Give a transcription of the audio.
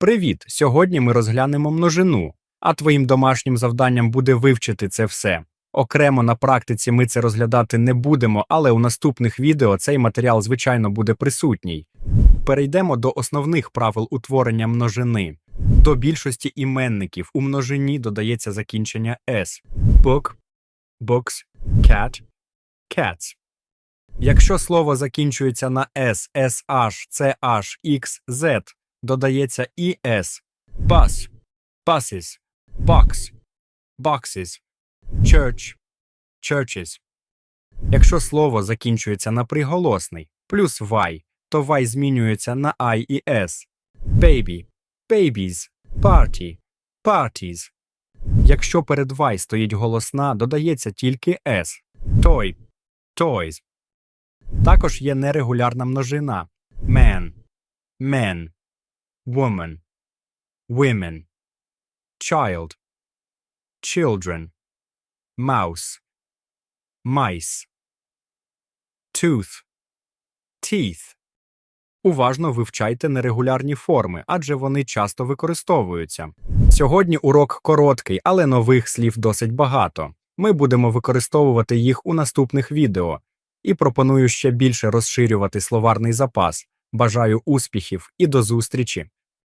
Привіт! Сьогодні ми розглянемо множину, а твоїм домашнім завданням буде вивчити це все. Окремо на практиці ми це розглядати не будемо, але у наступних відео цей матеріал, звичайно, буде присутній. Перейдемо до основних правил утворення множини. До більшості іменників у множині додається закінчення s. Book, books, cat, cats. Якщо слово закінчується на s, sh, ch, x, z, додається і s. Bus, buses, box, boxes, church, churches. Якщо слово закінчується на приголосний плюс y, то y змінюється на і і s. Baby, babies, party, parties. Якщо перед y стоїть голосна, додається тільки s. Toy, toys. Також є нерегулярна множина man, men, woman, women, child, children, mouse, mice, tooth, teeth. Уважно вивчайте нерегулярні форми, адже вони часто використовуються. Сьогодні урок короткий, але нових слів досить багато. Ми будемо використовувати їх у наступних відео і пропоную ще більше розширювати словарний запас. Бажаю успіхів і до зустрічі!